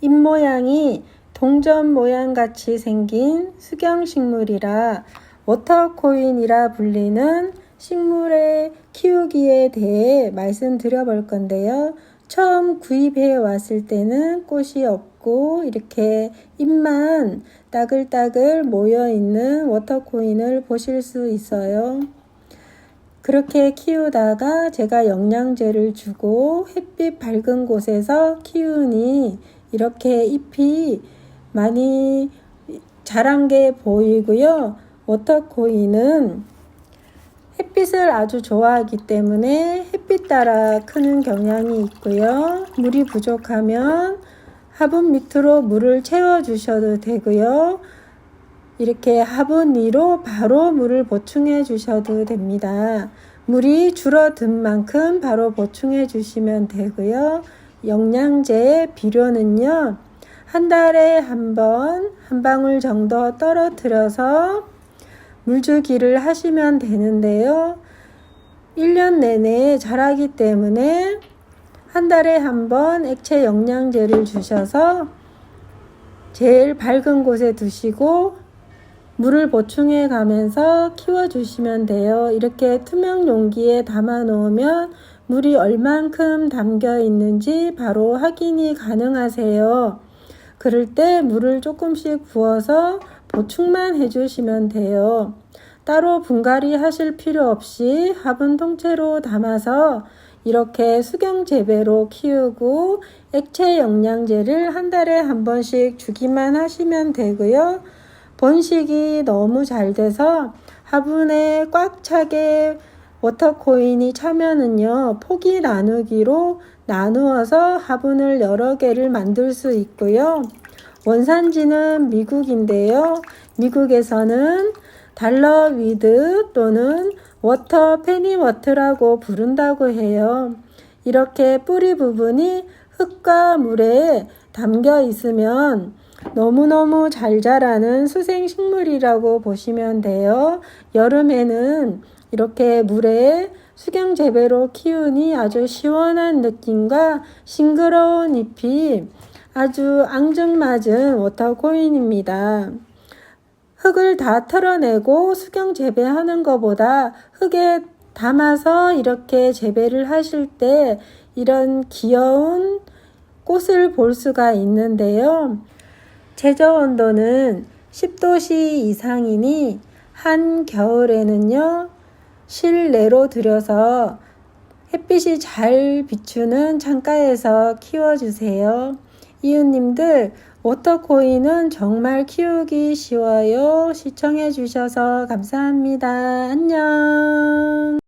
입모양이 동전 모양 같이 생긴 수경식물이라 워터코인이라 불리는 식물의 키우기에 대해 말씀드려 볼 건데요. 처음 구입해 왔을 때는 꽃이 없고 이렇게 잎만 따글따글 모여 있는 워터코인을 보실 수 있어요. 그렇게 키우다가 제가 영양제를 주고 햇빛 밝은 곳에서 키우니 이렇게 잎이 많이 자란 게 보이고요. 워터코인은 햇빛을 아주 좋아하기 때문에 햇빛 따라 크는 경향이 있고요. 물이 부족하면 화분 밑으로 물을 채워 주셔도 되고요. 이렇게 화분 위로 바로 물을 보충해 주셔도 됩니다. 물이 줄어든 만큼 바로 보충해 주시면 되고요. 영양제 비료는요. 한 달에 한 번 한 방울 정도 떨어뜨려서 물주기를 하시면 되는데요. 1년 내내 자라기 때문에 한 달에 한 번 액체 영양제를 주셔서 제일 밝은 곳에 두시고 물을 보충해 가면서 키워 주시면 돼요. 이렇게 투명 용기에 담아 놓으면 물이 얼만큼 담겨 있는지 바로 확인이 가능하세요. 그럴 때 물을 조금씩 부어서 보충만 해주시면 돼요. 따로 분갈이 하실 필요 없이 화분 통째로 담아서 이렇게 수경 재배로 키우고 액체 영양제를 한 달에 한 번씩 주기만 하시면 되고요. 번식이 너무 잘 돼서 화분에 꽉 차게 워터코인이 차면은요, 포기 나누기로 나누어서 화분을 여러 개를 만들 수 있고요. 원산지는 미국인데요. 미국에서는 달러 위드 또는 워터 페니워트라고 부른다고 해요. 이렇게 뿌리 부분이 흙과 물에 담겨 있으면 너무너무 잘 자라는 수생 식물이라고 보시면 돼요. 여름에는 이렇게 물에 수경 재배로 키우니 아주 시원한 느낌과 싱그러운 잎이 아주 앙증맞은 워터코인입니다. 흙을 다 털어내고 수경 재배하는 것보다 흙에 담아서 이렇게 재배를 하실 때 이런 귀여운 꽃을 볼 수가 있는데요. 제저 온도는 10도씨 이상이니 한 겨울에는요, 실내로 들여서 햇빛이 잘 비추는 창가에서 키워주세요. 이웃님들, 워터코인은 정말 키우기 쉬워요. 시청해주셔서 감사합니다. 안녕.